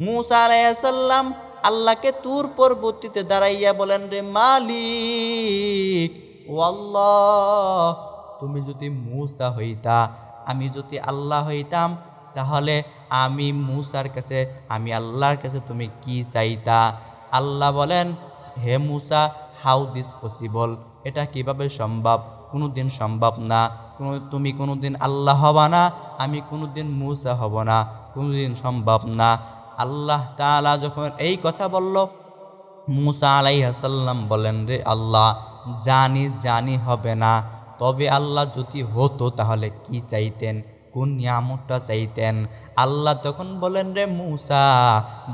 মুসা আলাইসাল্লাম আল্লাহকে তুর পরবর্তীতে দাঁড়াইয়া বলেন, রে মালিক, ও আল্লাহ, তুমি যদি মুসা হইতা, আমি যদি আল্লাহ হইতাম, তাহলে আমি মুসার কাছে, আমি আল্লাহর কাছে তুমি কি চাইতা? আল্লাহ বলেন, হে মুসা, হাউ দিস পসিবল? এটা কীভাবে সম্ভব? কোনো দিন সম্ভব না। কোনো, তুমি কোনো দিন আল্লাহ হবা না, আমি কোনো দিন মুসা হব না। কোনো দিন সম্ভব না। আল্লাহ তাআলা যখন এই কথা বলল, মুসা আলাইহাসাল্লাম বলেন, রে আল্লাহ, জানি জানি হবে না, তবে আল্লাহ যদি হতো তাহলে কি চাইতেন, কোন নিয়ামতটা চাইতেন? আল্লাহ তখন বলেন, রে মুসা,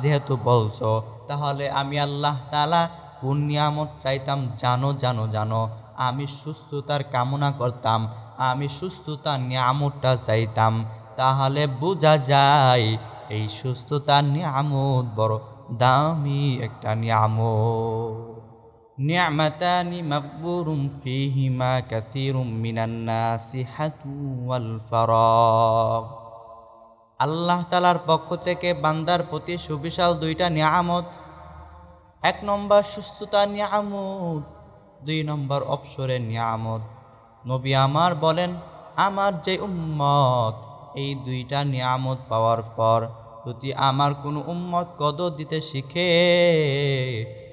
যেহেতু বলছো, তাহলে আমি আল্লাহ তাআলা কোন নিয়ামত চাইতাম, জানো জানো জানো, আমি সুস্থতার কামনা করতাম, আমি সুস্থতার নিয়ামতটা চাইতাম, তাহলে বোঝা যায় এই সুস্থতার নিয়ামত বড় দামি একটা নিয়ামত। নিয়ামাতানি ফিহিমা কাসীরুম মিনান নাসিহাতু ওয়াল ফারাগ। আল্লাহ তালার পক্ষ থেকে বান্দার প্রতি সুবিশাল দুইটা নিয়ামত। এক নম্বর সুস্থতা নিয়ামত, দুই নম্বর অবসরের নিয়ামত। নবী আমার বলেন, আমার যে উম্মত, এই দুইটা নিয়ামত পাওয়ার পর যদি আমার কোনো উম্মত কদর দিতে শিখে,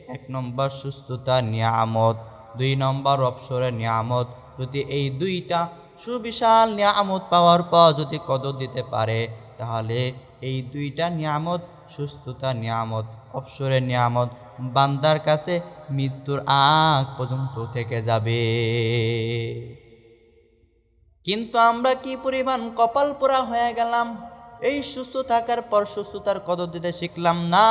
এক নম্বর সুস্থতা, নিয়ামত, দুই নম্বর অবসরের নিয়ামত, যদি এই দুইটা সুবিশাল নিয়ামত পাওয়ার পর যদি কদর দিতে পারে, তাহলে এই দুইটা নিয়ামত, সুস্থতা নিয়ামত, অবসরের নিয়ামত, বান্দার কাছে মৃত্যুর আগ পর্যন্ত থেকে যাবে। কিন্তু আমরা কি পরিমাণ কপাল পোড়া হয়ে গেলাম? এই সুস্থ থাকার পর সুস্থতার কদর দিতে শিখলাম না।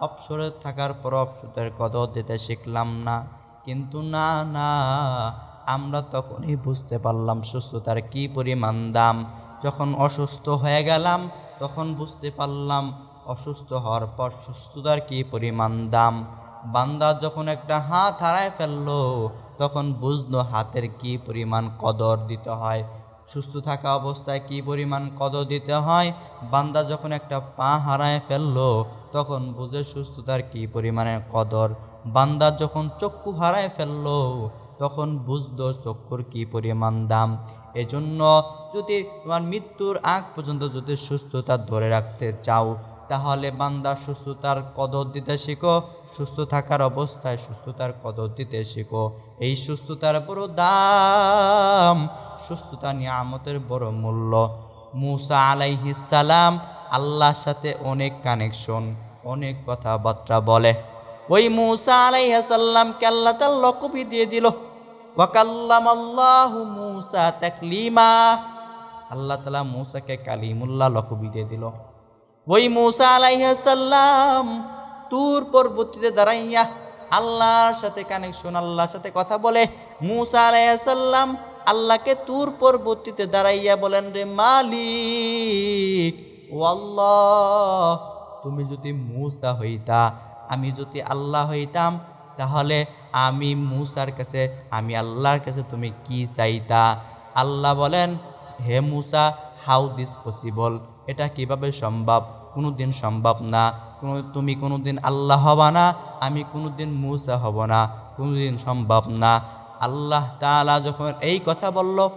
অবসরে থাকার পর অবসরের কদর দিতে শিখলাম না। কিন্তু না না, আমরা তখনই বুঝতে পারলাম সুস্থতার কি পরিমাণ দাম। যখন অসুস্থ হয়ে গেলাম, তখন বুঝতে পারলাম অসুস্থ হওয়ার পর সুস্থতার কি পরিমাণ দাম। বান্দা যখন একটা হাত হারায় ফেলল, তখন বুঝলো হাতের কি পরিমাণ কদর দিতে হয়। সুস্থ থাকা অবস্থায় কি পরিমাণ কদর দিতে হয়? বান্দা যখন একটা পা হারায় ফেলল, তখন বুঝে সুস্থতার কি পরিমাণের কদর। বান্দা যখন চক্ষু হারায় ফেলল, তখন বুঝলো চক্ষুর কি পরিমাণ দাম। এজন্য যদি তোমার মৃত্যুর আগ পর্যন্ত যদি সুস্থতা ধরে রাখতে চাও তাহলে বান্দা সুস্থতার কদর দিতে শিখো, সুস্থ থাকার অবস্থায় সুস্থতার কদর দিতে শিখো। এই সুস্থতার বড় দাম, সুস্থতা নিয়ামতের বড় মূল্য। মুসা আলাইহিস সালাম আল্লাহর সাথে অনেক কানেকশন অনেক কথাবার্তা বলে। ওই মুসা আলাইহিস সালামকে আল্লাহ তার লকবি দিয়ে দিল। ওয়াকাল্লাম আল্লাহ মুসা তাকলিমা। আল্লাহ তালা মুসাকে কালিমুল্লাহ লকবি দিয়ে দিল। ওই মুসা আলাইহাসাল্লাম তুর পরবর্তীতে দাঁড়াইয়া আল্লাহর সাথে কানেকশন আল্লাহর সাথে কথা বলে, মুসা আলাইহাসাল্লাম আল্লাহকে তুর পরবর্তীতে দাঁড়াইয়া বলেন, রে মালিক, ও আল্লাহ, তুমি যদি মুসা হইতা, আমি যদি আল্লাহ হইতাম, তাহলে আমি মুসার কাছে, আমি আল্লাহর কাছে তুমি কি চাইতা? আল্লাহ বলেন, হে মুসা হাউ দিস পসিবল এটা কীভাবে সম্ভব? কোনো দিন সম্ভব না। কোনো, তুমি কোনো দিন আল্লাহ হবা না, আমি কোনো দিন মুসা হব না। কোনো দিন সম্ভব না। আল্লাহ তাআলা যখন এই কথা বলল,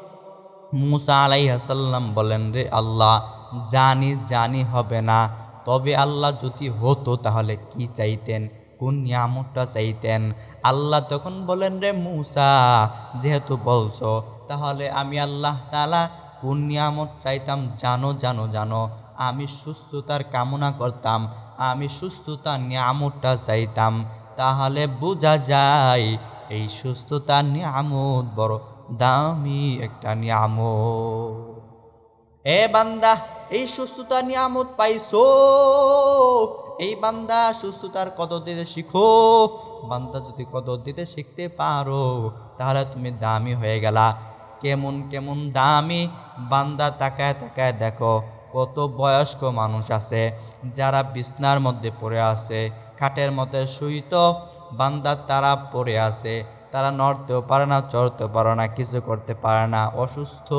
মুসা আলাইহাসাল্লাম বলেন, রে আল্লাহ, জানি জানি হবে না। তবে আল্লাহ যদি হতো তাহলে কি চাইতেন? কোন নিয়ামতটা চাইতেন? আল্লাহ তখন বলেন, রে মুসা, যেহেতু বলছো, তাহলে আমি আল্লাহ তাআলা কোন নিয়ামত চাইতাম? জানো জানো জানো। আমি সুস্থতার কামনা করতাম, আমি সুস্থতার নিয়ামতটা চাইতাম। তাহলে বোঝা যায়, এই সুস্থতার নিয়ামত বড় দামি একটা নিয়ামত। এ বান্দা, এই সুস্থতার নিয়ামত পাইছো? এই বান্দা, সুস্থতার কদর দিতে শিখো। বান্দা, যদি কদর দিতে শিখতে পারো, তাহলে তুমি দামি হয়ে গেলা। কেমন কেমন দামি? বান্দা তাকায় তাকায় দেখো। কত বয়স্ক মানুষ আছে, যারা বিছনার মধ্যে পড়ে আছে, খাটের মধ্যে শুইত বান্দা তারা পড়ে আছে, তারা নড়তেও পারে না, চড়তেও পারে না, কিছু করতে পারে না, অসুস্থ।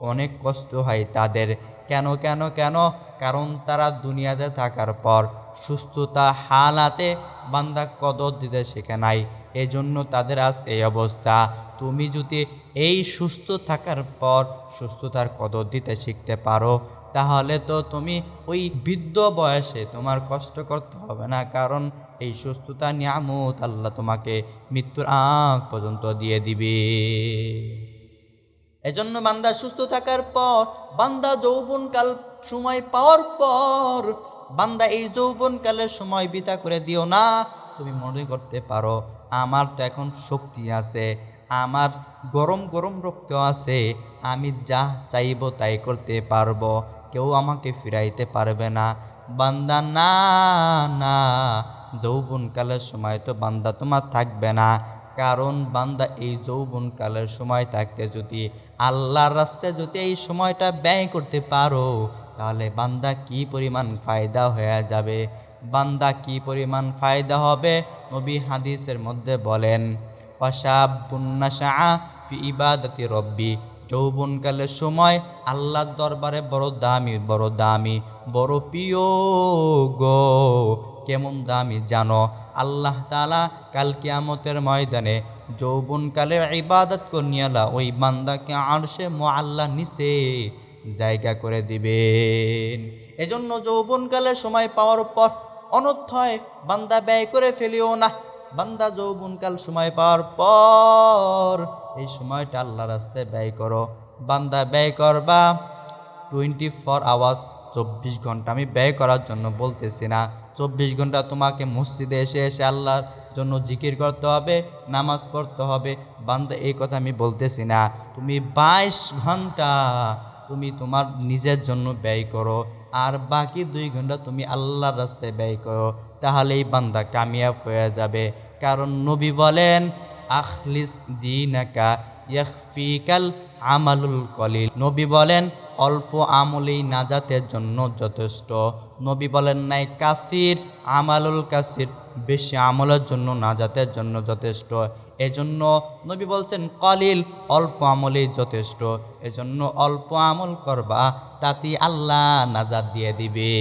অনেক কষ্ট হয় তাদের। কেন কেন কেন? কারণ তারা দুনিয়াতে থাকার পর সুস্থতা হালাতে বান্দা কদর দিতে শেখে নাই। এজন্য তাদের আজ এই অবস্থা। তুমি যদি এই সুস্থ থাকার পর সুস্থতার কদর দিতে শিখতে পারো, তাহলে তো তুমি ওই বৃদ্ধ বয়সে তোমার কষ্ট করতে হবে না, কারণ এই সুস্থতা নিয়ামত আল্লাহ তোমাকে মৃত্যুর আগ পর্যন্ত দিয়ে দিবে। এজন্য বান্দা সুস্থ থাকার পর, বান্দা যৌবনকাল সময় পাওয়ার পর, বান্দা এই যৌবনকালের সময় বিতা করে দিও না। তুমি মনে করতে পারো, আমার তো এখন শক্তি আছে, আমার গরম গরম রক্ত আছে, আমি যা চাইব তাই করতে পারব, কেউ আমাকে ফিরাইতে পারবে না। বান্দা, না না, যৌবনকালের সময় তো বান্দা তোমার থাকবে না, কারণ বান্দা এই যৌবনকালের সময় থাকতে যদি আল্লাহর রাস্তায় যদি এই সময়টা ব্যয় করতে পারো, তাহলে বান্দা কি পরিমাণ ফায়দা হয়ে যাবে? বান্দা কি পরিমাণ ফায়দা হবে? নবী হাদিসের মধ্যে বলেন ইবাদতি রব্বি। যৌবনকালের সময় আল্লাহর দরবারে বড় দামি বড় দামি, বড় প্রিয় গো। কেমন দামি জানো? আল্লাহ তালা কাল কিয়ামতের ময়দানে যৌবনকালে ইবাদত করিয়ালা ওই বান্দাকে আরশে আল্লাহ নিচে জায়গা করে দিবেন। এজন্য যৌবনকালে সময় পাওয়ার পর অনর্থয় বান্দা ব্যয় করে ফেলিও না। বান্দা যৌবনকাল সময় পাওয়ার পর এই সময়টা আল্লাহ রাস্তায় ব্যয় করো। বান্দা ব্যয় করবা টোয়েন্টি ফোর আওয়ার্স চব্বিশ ঘণ্টা। আমি ব্যয় করার জন্য বলতেছি না। চব্বিশ ঘণ্টা তোমাকে মসজিদে এসে এসে আল্লাহর জন্য জিকির করতে হবে, নামাজ পড়তে হবে। বান্দা এই কথা আমি বলতেছি না। তুমি বাইশ ঘণ্টা তুমি তোমার নিজের জন্য ব্যয় করো। আর বাকি দুই ঘণ্টা তুমি আল্লাহর রাস্তায় ব্যয় করো, তাহলেই বান্দা কামিয়াব হয়ে যাবে। কারণ নবী বলেন, আখলিস দিনাকা ইয়াখফিকাল আমালুল কলিল। নবী বলেন, অল্প আমলেই নাজাতের জন্য যথেষ্ট। নবী বলেন, নাই, কাসির, আমালুল কাসির, বেশি আমলের জন্য নাজাতের জন্য যথেষ্ট। এজন্য নবী বলছেন, কলিল, অল্প আমলেই যথেষ্ট। এজন্য অল্প আমল করবা তাতে আল্লাহ নাজাদ দিয়ে দিবে।